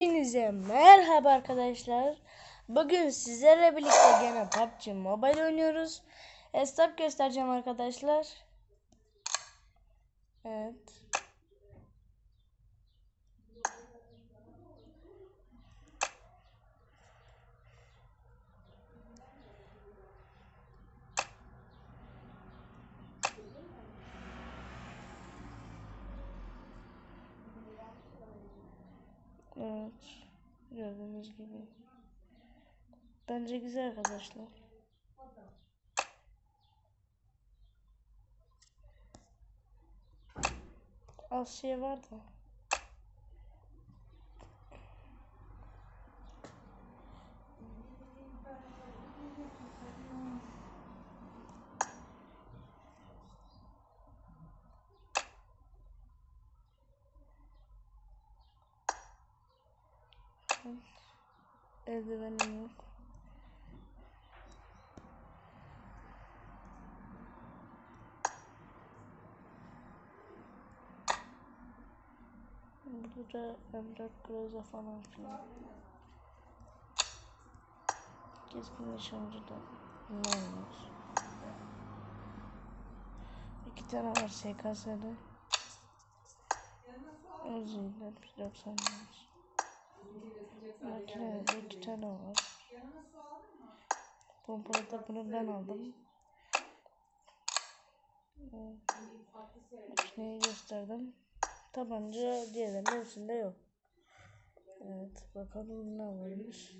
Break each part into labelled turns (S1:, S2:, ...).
S1: Hepinize merhaba arkadaşlar. Bugün sizlerle birlikte gene PUBG Mobile oynuyoruz. Hesap göstereceğim arkadaşlar. Evet. Evet. Gördüğünüz gibi. Bence güzel arkadaşlar. Az şey var da. Eldivenim yok. Burada M4 Groza falan filan. Keskin nişancı da ne olmuş? İki tane var SKS'de. Uzi'de 95. Makinede iki tane var. Pompalı da bunu ben aldım. Makineyi gösterdim. Tabanca diğerlerinin hepsinde yok. Evet bakalım ne varmış.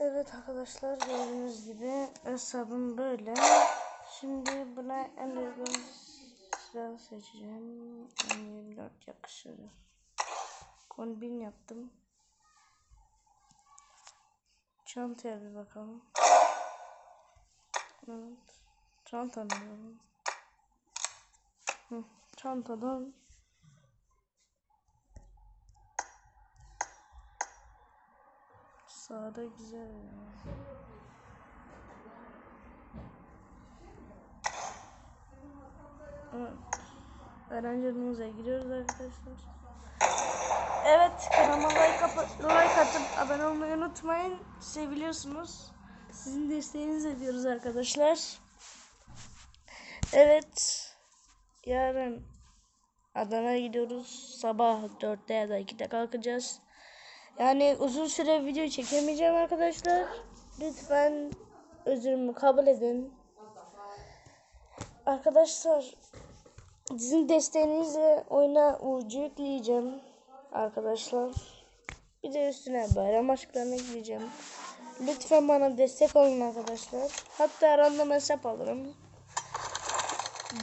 S1: Evet arkadaşlar gördüğünüz gibi hesabım böyle. Şimdi buna en uygun silah seçeceğim. M24 yakışır. Kombin yaptım. Çantaya bir bakalım. Evet. Çanta. Hı, çantadan Sağda güzel ya. Evet. Öğrencilerimize giriyoruz arkadaşlar. Evet kanalıma like atıp abone olmayı unutmayın. Seviliyorsunuz. Sizin desteğinizi ediyoruz arkadaşlar. Evet. Yarın Adana'ya gidiyoruz. Sabah 4'te ya da 2'de kalkacağız. Yani uzun süre video çekemeyeceğim arkadaşlar. Lütfen özürümü kabul edin. Arkadaşlar sizin desteğinizle oyuna ucu yükleyeceğim arkadaşlar. Bir de üstüne bayram aşklarına gideceğim. Lütfen bana destek olun arkadaşlar. Hatta random hesap alırım.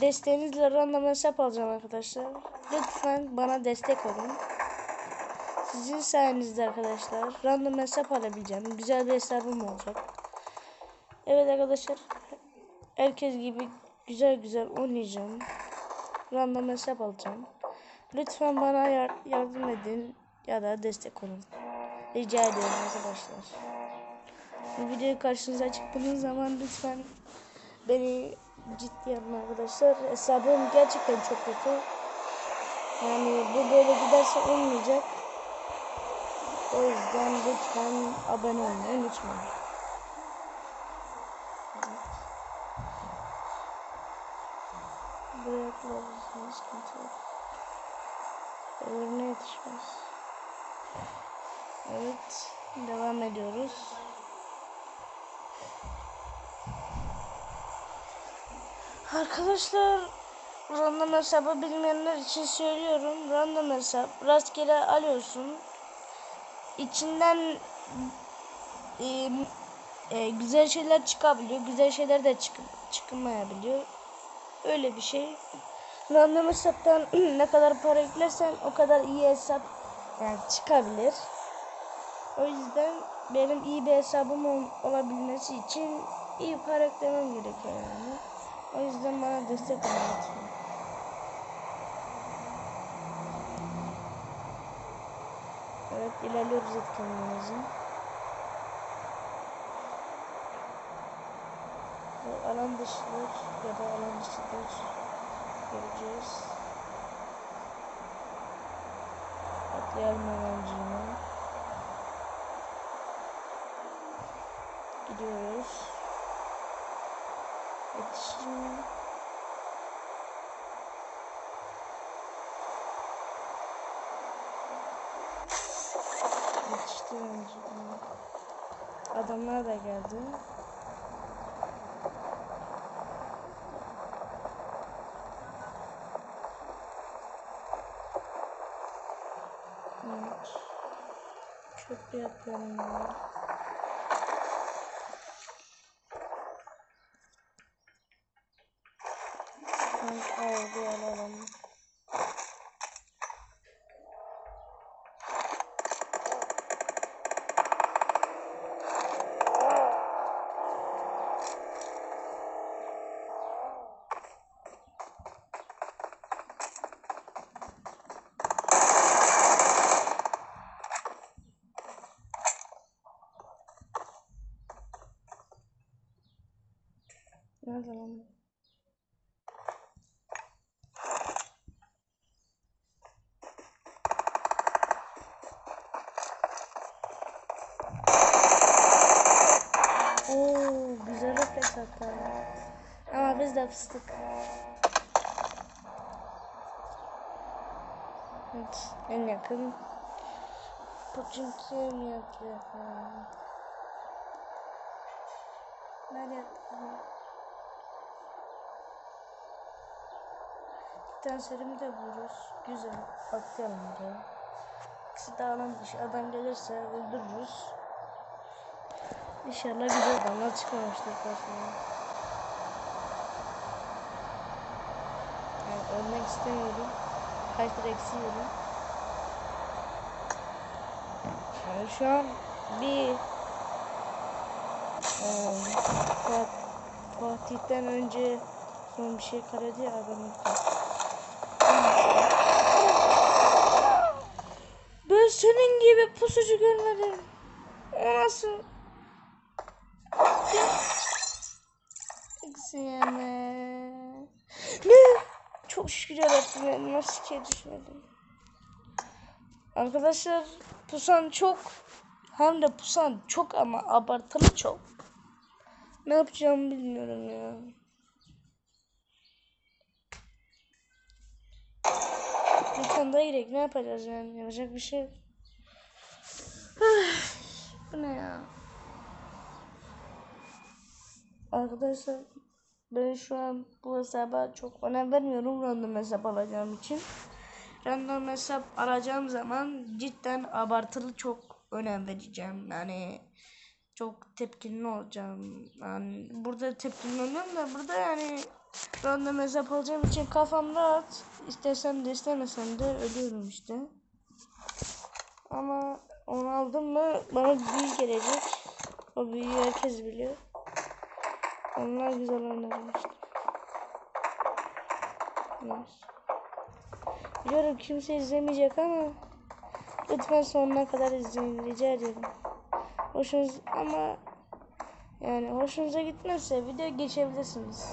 S1: Desteğinizle random hesap alacağım arkadaşlar. Lütfen bana destek olun. Sizin sayenizde arkadaşlar random hesap alabileceğim. Güzel bir hesabım olacak. Evet arkadaşlar. Herkes gibi güzel güzel oynayacağım. Random hesap alacağım. Lütfen bana yar yardım edin ya da destek olun. Rica ediyorum arkadaşlar. Bu videoyu karşınıza çıktığınız zaman lütfen beni ciddi alın arkadaşlar. Hesabım gerçekten çok kötü. Yani bu böyle giderse olmayacak. O yüzden lütfen abone olmayı unutmayın. Buraya kullanırsınız sıkıntı yok. Öbürüne yetişmez. Evet. Devam ediyoruz. Arkadaşlar random hesabı bilmeyenler için söylüyorum. Random hesap rastgele alıyorsun. İçinden e, e, güzel şeyler çıkabiliyor. Güzel şeyler de çık çıkmayabiliyor. Öyle bir şey. Random hesaptan ne kadar para yüklersen o kadar iyi hesap yani çıkabilir. O yüzden benim iyi bir hesabım ol olabilmesi için iyi para yüklemem gerekiyor yani. O yüzden bana destek olun lütfen. Evet ilerliyoruz etkinliğimizin. Alan dışıdır ya da alan dışıdır göreceğiz. Atlayalım hemenciğime. Gidiyoruz. Yetişin. Yetişti hemenciğime. Adamlar da geldi. 对那 Bu? Oo, güzel refleks hatta. Ama biz de fıstık. Evet, en yakın. Puçinki mi yapıyor? Nerede yaptı? Serimi de vururuz. Güzel. Atlayalım buraya. İkisi de alan dışı. Adam gelirse öldürürüz. İnşallah güzel adamlar çıkmamıştır karşıma. Yani ölmek istemiyorum. Hyper eksiyorum. Yani şu an bir Fat, Fatih'ten önce son bir şey karadı ya adamın. Ben senin gibi pusucu görmedim. O nasıl? Eksi yeme. Ne? Çok şükür yarabbim nasıl ki düşmedim. Arkadaşlar pusan çok hem de pusan çok ama abartılı çok. Ne yapacağımı bilmiyorum ya. Bir tane daha girek ne yapacağız yani yapacak bir şey yok. Bu ya? Arkadaşlar ben şu an bu hesaba çok önem vermiyorum random hesap alacağım için. Random hesap alacağım zaman cidden abartılı çok önem vereceğim. Yani çok tepkili olacağım. Yani burada tepkili oluyorum da burada yani random hesap alacağım için kafam rahat. İstesem de istemesem de ölüyorum işte. Ama onu aldım mı bana büyü gelecek. O büyüyü herkes biliyor. Onlar güzel oynarım işte. Biliyorum kimse izlemeyecek ama lütfen sonuna kadar izleyin rica ederim. Hoşunuz ama yani hoşunuza gitmezse video geçebilirsiniz.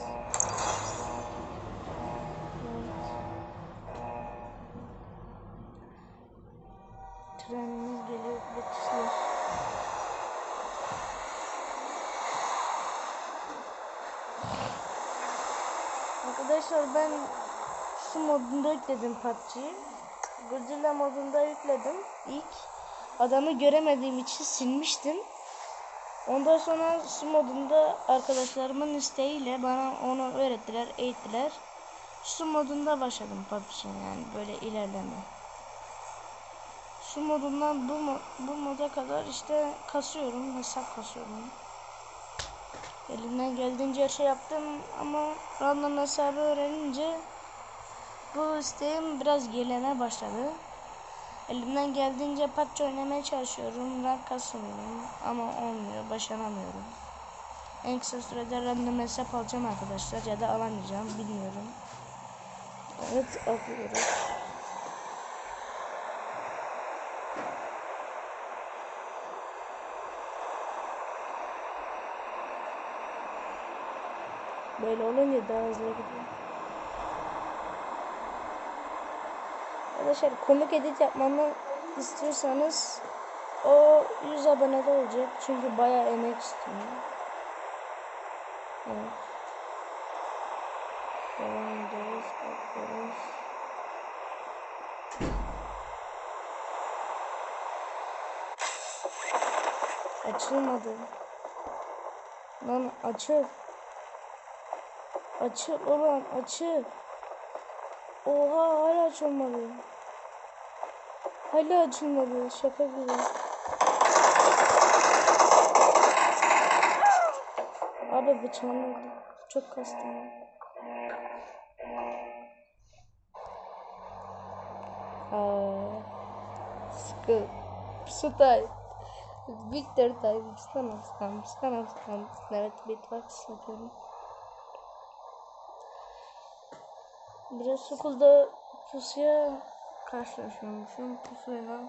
S1: Arkadaşlar ben şu modunda yükledim PUBG'yi. Godzilla modunda yükledim ilk. Adamı göremediğim için silmiştim. Ondan sonra su modunda arkadaşlarımın isteğiyle bana onu öğrettiler, eğittiler. Su modunda başladım PUBG'ye yani böyle ilerleme. Su modundan bu, bu moda kadar işte kasıyorum, hesap kasıyorum. Elimden geldiğince her şey yaptım ama random hesabı öğrenince bu isteğim biraz gerileme başladı. Elimden geldiğince PUBG oynamaya çalışıyorum. Rank kasıyorum ama olmuyor, başaramıyorum. En kısa sürede random hesap alacağım arkadaşlar ya da alamayacağım bilmiyorum. Evet alıyoruz. Böyle olunca daha hızlı gidiyor. Arkadaşlar komik edit yapmamı istiyorsanız o 100 abone de olacak. Çünkü bayağı emek istiyor. Evet. Devam ediyoruz. Bakıyoruz. Açılmadı. Lan açıl. Açıl ulan açıl. Oha hala açılmadı. Hala açılmadı. Şaka gibi. Abi bıçağım oldu. Çok kastım. Aa, sıkı. Stay. Victor time. Stanam stanam stanam stanam. Evet beatbox yapıyorum. Biraz okulda pusuya karşılaşıyormuşum. Pusuyla.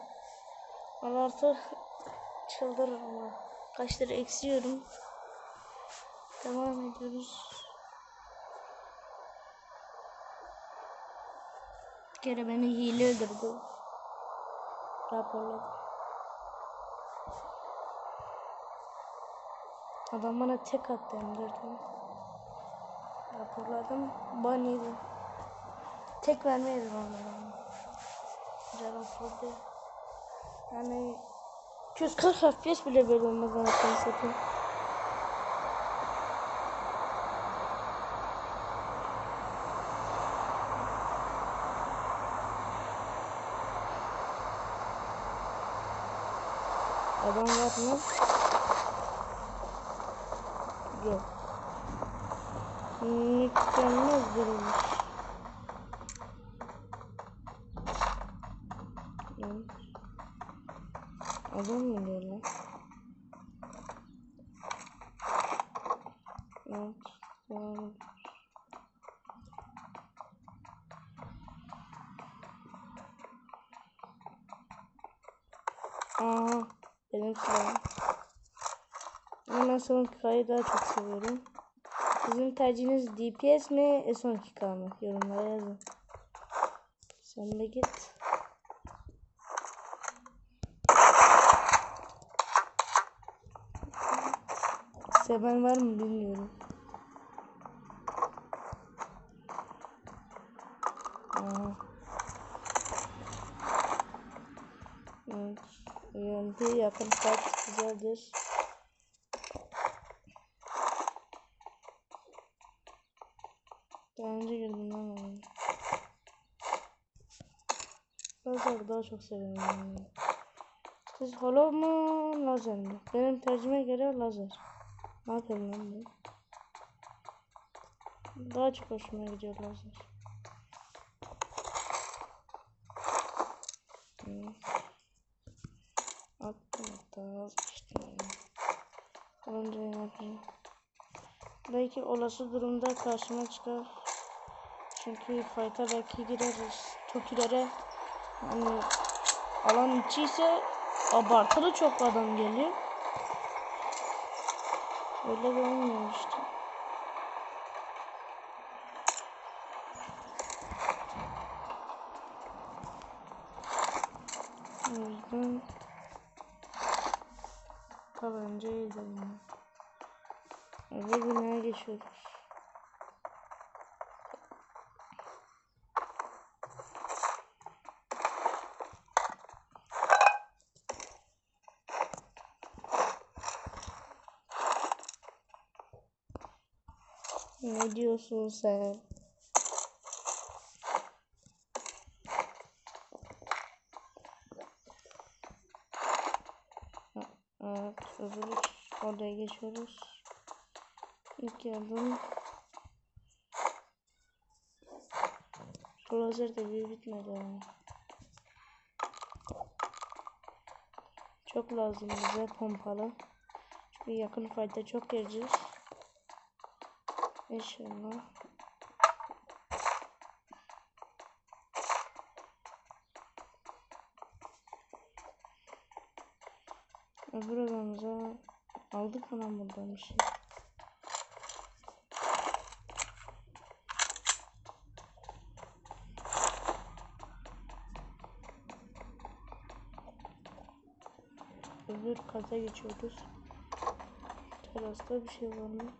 S1: Allah artık çıldırırım. ha. Kaçları eksiyorum. Devam ediyoruz. Bir kere beni hile öldürdü. Raporladı. Adam bana tek attı M4'ü. Raporladım. Ban. Tek vermeyelim onlara. Canım full Yani 240 FPS bile böyle olmaz anasını satayım. Adam var mı? Yok. Mükemmel durmuş. Aa, benim silahım. Ama ben son hikayeyi daha çok seviyorum. Sizin tercihiniz DPS mi, S12K mı? Yorumlara yazın. Sen de git. Seven var mı bilmiyorum. Aa. Evet. UMP yakın kaç güzeldir. Daha önce girdim lan onu. Lazer daha çok seviyorum. Siz hollow mu lazer mi? Benim tercihime göre lazer. Ne yapayım lan bu? Daha çok hoşuma gidiyor lazer. Evet. Attım hatta vazgeçtim yani. Önce yapayım. Belki olası durumda karşıma çıkar. Çünkü fight'a belki gireriz. Tokilere hani alan içi ise abartılı çok adam geliyor. Öyle de olmuyor işte. O yüzden kalınca iyidir. Öbür binaya geçiyoruz. Ne diyorsun sen? Ha, Evet, öbür geçiyoruz. İlk yardım. Lazer de bir bitmedi ama. Çok lazım bize pompalı. Çünkü yakın fayda çok gireceğiz. İnşallah. Öbür adamıza aldık falan buradan bir şey. Öbür kata geçiyoruz. Terasta bir şey var mı?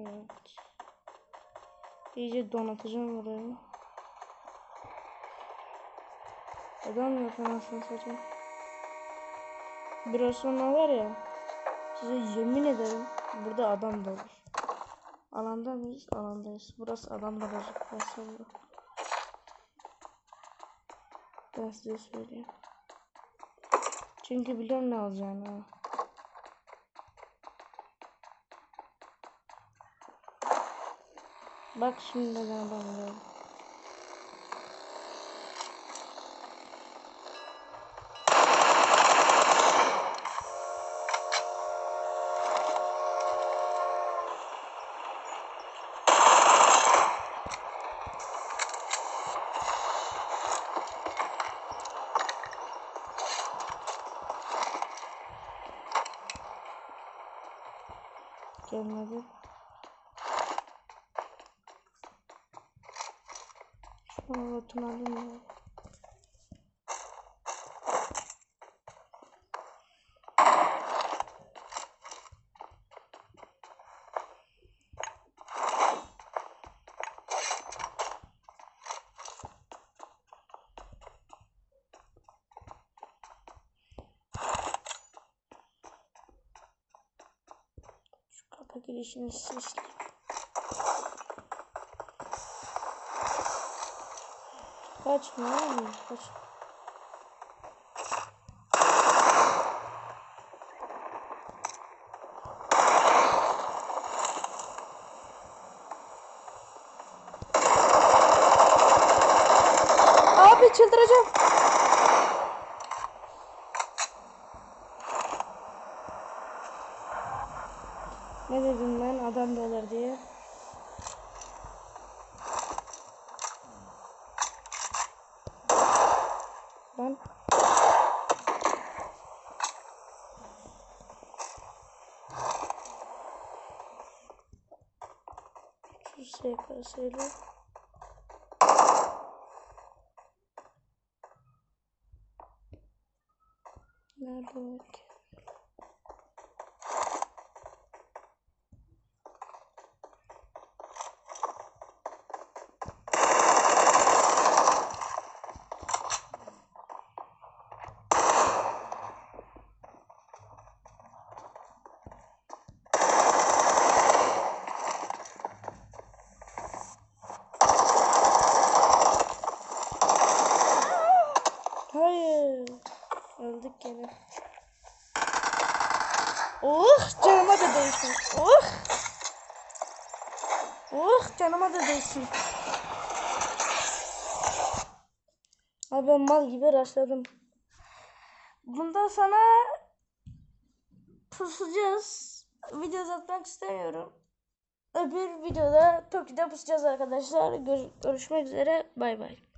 S1: Evet. İyice donatacağım orayı. Adam yok anasını satayım. Biraz sonra var ya size yemin ederim burada adam da olur. Alanda mıyız? Alandayız. Burası adam da. Ben sonra. Ben size söyleyeyim. Çünkü biliyorum ne olacağını. ha. Bak şimdi neden adam An alayım ya. Şu kapı girişini Kaç ne oldu? Kaç. Abi çıldıracağım. Şu SKS'yle. Nerede o? Canıma da değsin. Abi ben mal gibi rastladım. Bundan sonra pusacağız. Video uzatmak istemiyorum. Öbür videoda Toki'de pusacağız arkadaşlar. Gör- görüşmek üzere. Bay bay.